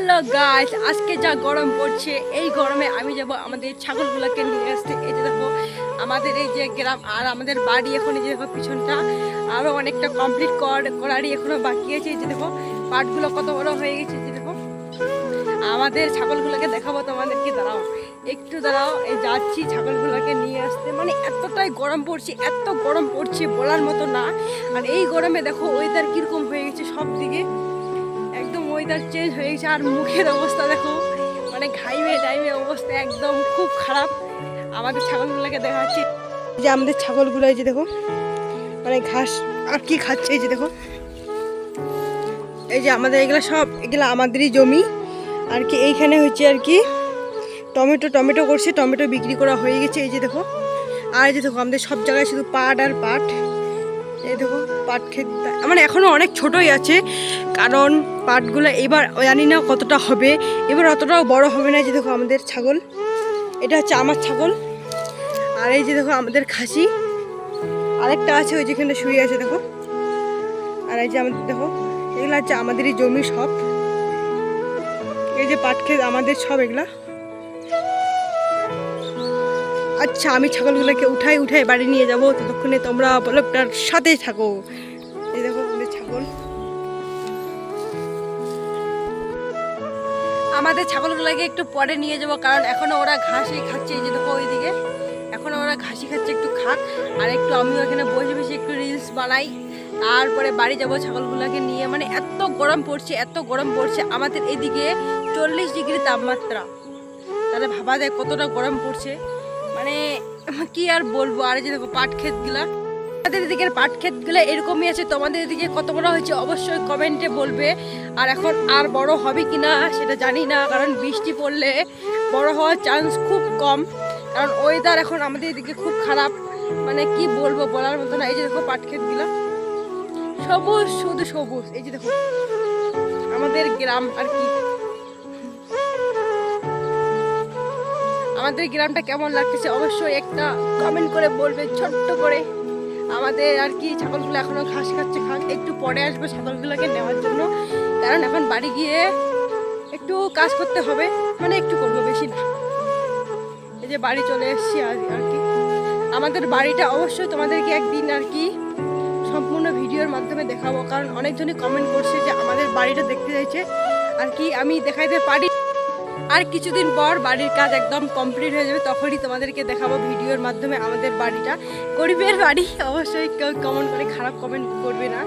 Hello guys, আজকে যা গরম পড়ছে, এই গরমে আমি যাব আমাদের ছাগলগুলোকে নিয়ে আসতে। এই যে দেখো, আমাদের এই যে গ্রাম আর আমাদের বাড়ি এখন এই যে দেখো পিছনটা আরও অনেকটা কমপ্লিট কর করারই এখনও বাকি আছে। এই যে দেখো, পাটগুলো কত বড় হয়ে গেছে যে দেখো। আমাদের ছাগলগুলোকে দেখাবো তোমাদেরকে, দাঁড়াও। একটু দাঁড়াও, এই যাচ্ছি ছাগলগুলোকে নিয়ে আসতে। মানে এতটাই গরম পড়ছে, এত গরম পড়ছে বলার মতো না। আর এই গরমে দেখো ওয়েদার কীরকম হয়ে গেছে সব দিকে ওয়েদার চেঞ্জ হয়ে গেছে আর মুখের অবস্থা দেখো। মানে ঘাইমে টাইমে অবস্থা একদম খুব খারাপ। আমাদের ছাগলগুলোকে দেখা যাচ্ছে যে আমাদের ছাগলগুলো এই যে দেখো মানে ঘাস আর কি খাচ্ছে এই যে দেখো। এই যে আমাদের এগুলো সব, এগুলো আমাদেরই জমি। আর কি এইখানে হচ্ছে আর কি টমেটো টমেটো করছে, টমেটো বিক্রি করা হয়ে গেছে এই যে দেখো। আর এই যে দেখো, আমাদের সব জায়গায় শুধু পাট আর পাট। এই দেখো। পাট ক্ষেতটা মানে এখনও অনেক ছোটই আছে, কারণ পাটগুলো এবার জানি না কতটা হবে। এবার অতটাও বড় হবে না যে দেখো আমাদের ছাগল। এটা হচ্ছে আমার ছাগল। আর এই যে দেখো আমাদের খাসি। আরেকটা আছে ওই যেখানে শুয়ে আছে দেখো। আর এই যে আমাদের দেখো, এগুলো হচ্ছে আমাদেরই জমি সব। এই যে পাট ক্ষেত আমাদের সব এগুলা। আচ্ছা আমি ছাগলগুলোকে উঠাই উঠাই বাড়ি নিয়ে যাব, ততক্ষণে তোমরা ব্লগটার সাথেই থাকো। এই দেখো আমাদের ছাগল। আমাদের ছাগলগুলোকে একটু পরে নিয়ে যাব, কারণ এখনও ওরা ঘাসই খাচ্ছে, এই যে দেখো ওইদিকে। এখনও ওরা ঘাসি খাচ্ছে, একটু খাক। আর একটু আমিও এখানে বসে বসে একটু রিলস বানাই। তারপরে বাড়ি যাব ছাগলগুলোকে নিয়ে। মানে এত গরম পড়ছে, এত গরম পড়ছে। আমাদের এদিকে চল্লিশ ডিগ্রি তাপমাত্রা। তাহলে ভাবা যায় কতটা গরম পড়ছে। মানে কি আর বলব? আর যে দেখো, পাট ক্ষেতগুলা। আমাদের এদিকের পাট ক্ষেতগুলো এরকমই আছে। তোমাদের এদিকে কত বড় হয়েছে অবশ্যই কমেন্টে বলবে। আর এখন আর বড় হবে কি না, সেটা জানি না। কারণ বৃষ্টি পড়লে বড় হওয়ার চান্স খুব কম। কারণ ওয়েদার এখন আমাদের এদিকে খুব খারাপ। মানে কি বলব বলার মতো না। এই যে দেখো পাট ক্ষেতগুলো। সবুজ, শুধু সবুজ। এই যে দেখো, আমাদের গ্রাম আর কি। আমাদের গ্রামটা কেমন লাগতেছে অবশ্যই একটা কমেন্ট করে বলবে, ছোট্ট করে। আমাদের আর কি ছাগলগুলো এখনও ঘাস খাচ্ছে খাক একটু পরে আসবে ছাগলগুলোকে নেওয়ার জন্য। কারণ এখন বাড়ি গিয়ে একটু কাজ করতে হবে মানে একটু করব বেশি না। এই যে বাড়ি চলে এসেছি আর আর কি। আমাদের বাড়িটা অবশ্যই তোমাদেরকে একদিন আর কি সম্পূর্ণ ভিডিওর মাধ্যমে দেখাবো, কারণ অনেকজনই কমেন্ট করছে যে আমাদের বাড়িটা দেখতে চাইছে। আর কি আমি দেখাইতে পারি আর কিছুদিন পর বাড়ির কাজ একদম কমপ্লিট হয়ে যাবে, তখনই তোমাদেরকে দেখাবো ভিডিওর মাধ্যমে আমাদের বাড়িটা। গরিবের বাড়ি, অবশ্যই কেউ কমেন্ট করে খারাপ কমেন্ট করবে না,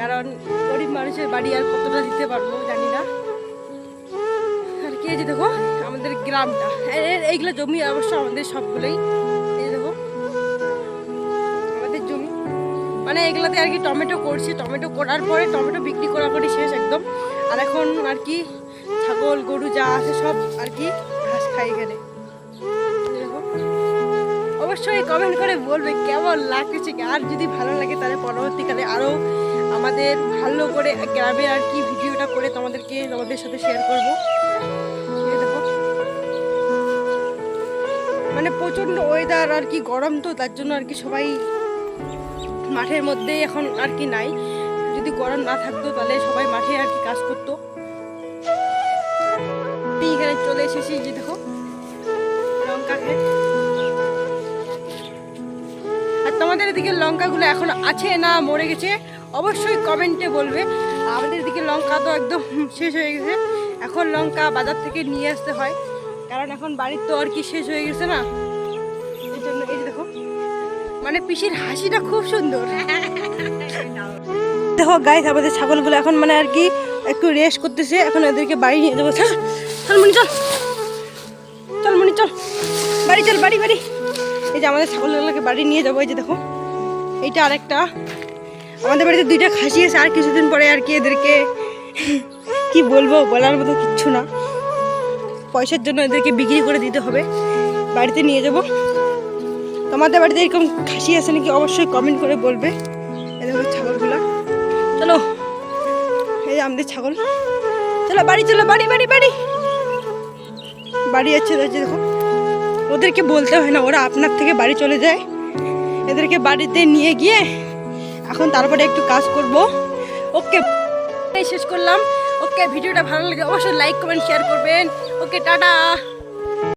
কারণ গরিব মানুষের বাড়ি আর কতটা দিতে পারব জানি না। আর কি যে দেখো, আমাদের গ্রামটা। এইগুলো জমি অবশ্য আমাদের সবগুলোই। মানে এগুলাতে আর কি টমেটো করছি, টমেটো করার পরে টমেটো বিক্রি করা করি শেষ একদম। আর এখন আর কি ছাগল, গরু যা আছে সব আর কি ঘাস খাই এখানে। অবশ্যই কমেন্ট করে বলবে কেমন লাগতেছে আর যদি ভালো লাগে তাহলে পরবর্তীকালে আরও আমাদের ভালো করে গ্রামের আর কি ভিডিওটা করে তোমাদেরকে তোমাদের সাথে শেয়ার করব। মানে প্রচণ্ড ওয়েদার আর কি গরম তো, তার জন্য আর কি সবাই মাঠের মধ্যেই এখন আর কি নাই। যদি গরম না থাকতো তাহলে সবাই মাঠে আর কি কাজ করতো। এখানে চলে এসেছি যে দেখো। আর তোমাদের এদিকে লঙ্কাগুলো এখন আছে না মরে গেছে, অবশ্যই কমেন্টে বলবে। আমাদের এদিকে লঙ্কা তো একদম শেষ হয়ে গেছে। এখন লঙ্কা বাজার থেকে নিয়ে আসতে হয়, কারণ এখন বাড়ির তো আর কি শেষ হয়ে গেছে না। এই জন্য, এই দেখো। মানে পিসির হাসিটা খুব সুন্দর। দেখো গাইস আমাদের ছাগলগুলো এখন মানে আর কি একটু রেস্ট করতেছে, এখন এদেরকে বাড়ি নিয়ে যাব। চল মনি চল। চল মনি চল। বাড়ি চল, বাড়ি বাড়ি। এই যে আমাদের ছাগলগুলোকে বাড়ি নিয়ে যাব, এই যে দেখো। এইটা আরেকটা। আমাদের বাড়িতে দুইটা খাসি আছে, আর কিছুদিন পরে আর কি এদেরকে কি বলব, বলার মতো কিচ্ছু না। পয়সার জন্য এদেরকে বিক্রি করে দিতে হবে। বাড়িতে নিয়ে যাব। তোমাদের বাড়িতে এরকম খাসি আছে নাকি অবশ্যই কমেন্ট করে বলবে। এই দেখো ছাগলগুলা। চলো। এই আমাদের ছাগল। চলো, বাড়ি চলো, বাড়ি বাড়ি বাড়ি। বাড়ি যাচ্ছে দেখো, ওদেরকে বলতে হয় না, ওরা আপনার থেকে বাড়ি চলে যায়। এদেরকে বাড়িতে নিয়ে গিয়ে এখন তারপরে একটু কাজ করব। ওকে শেষ করলাম। ওকে, ভিডিওটা ভালো লাগে অবশ্যই লাইক কমেন্ট শেয়ার করবেন। Okay, tata.